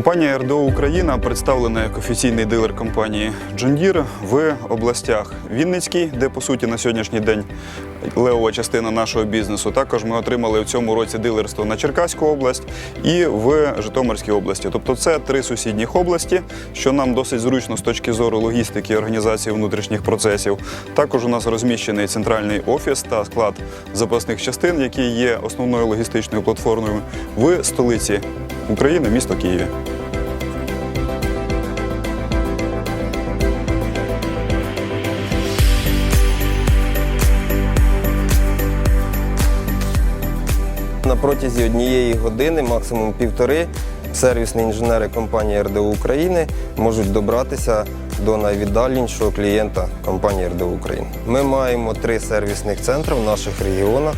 Компанія РДО Україна представлена як офіційний дилер компанії John Deere в областях Вінницький, де по суті на сьогоднішній день левова частина нашого бізнесу. Також ми отримали в цьому році дилерство на Черкаську область і в Житомирській області. Тобто це три сусідніх області, що нам досить зручно з точки зору логістики і організації внутрішніх процесів. Також у нас розміщений центральний офіс та склад запасних частин, який є основною логістичною платформою в столиці України, місто Києві. На протязі однієї години, максимум півтори, сервісні інженери компанії РДУ України можуть добратися до найвіддаленішого клієнта компанії РДУ України. Ми маємо три сервісних центри в наших регіонах,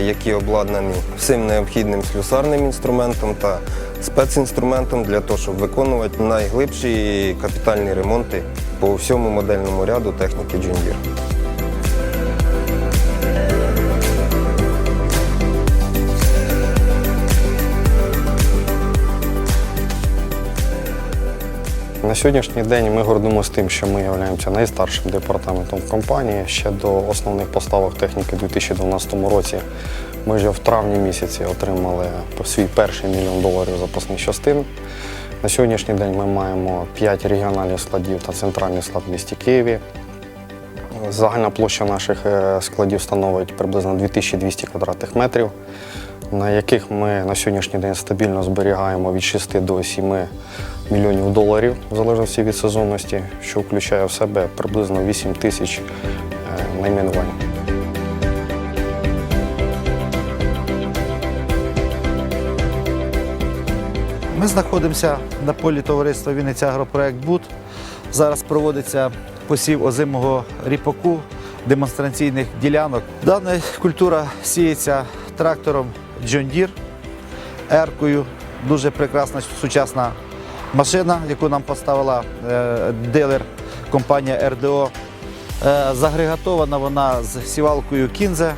які обладнані всім необхідним слюсарним інструментом та спецінструментом для того, щоб виконувати найглибші капітальні ремонти по всьому модельному ряду техніки John На сьогоднішній день ми гордимося тим, що ми являємося найстаршим департаментом компанії. Ще до основних поставок техніки у 2012 році ми вже в травні місяці отримали свій перший мільйон доларів запасних частин. На сьогоднішній день ми маємо 5 регіональних складів та центральний склад в місті Києві. Загальна площа наших е, складів становить приблизно 2200 квадратних метрів, на яких ми на сьогоднішній день стабільно зберігаємо від 6 до 7 мільйонів доларів, в залежності від сезонності, що включає в себе приблизно 8 тисяч е, найменувань. Ми знаходимося на полі товариства Вінниця Агропроект Буд. Зараз проводиться посів озимого ріпаку демонстраційних ділянок. Дана культура сіється трактором John Deere, еркою. Дуже прекрасна сучасна машина, яку нам поставила е, дилер компанія РДО. Е, Загрегатована вона з сівалкою Кінзе.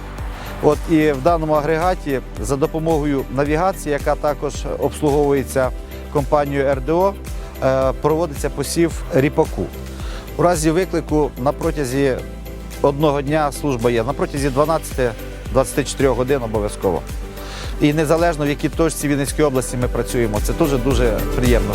От і в даному агрегаті за допомогою навігації, яка також обслуговується компанією РДО, е, проводиться посів ріпаку. У разі виклику на протязі одного дня служба є, на протязі 12-24 годин обов'язково. І незалежно в якій точці Вінницької області ми працюємо, це дуже дуже приємно.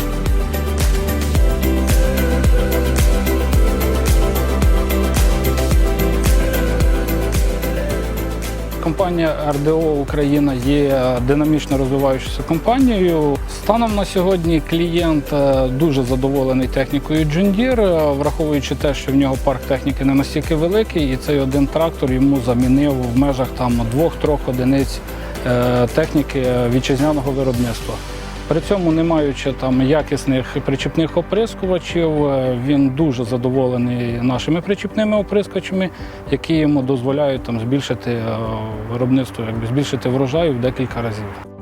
Компанія РДО Україна є динамічно розвиваючою компанією. Станом на сьогодні клієнт е, дуже задоволений технікою John Deere, е, враховуючи те, що в нього парк техніки не настільки великий, і цей один трактор йому замінив в межах там двох-трьох одиниць е, техніки вітчизняного виробництва. При цьому, не маючи там якісних причіпних оприскувачів, е, він дуже задоволений нашими причіпними оприскувачами, які йому дозволяють там збільшити е, виробництво, якби збільшити врожаю в декілька разів.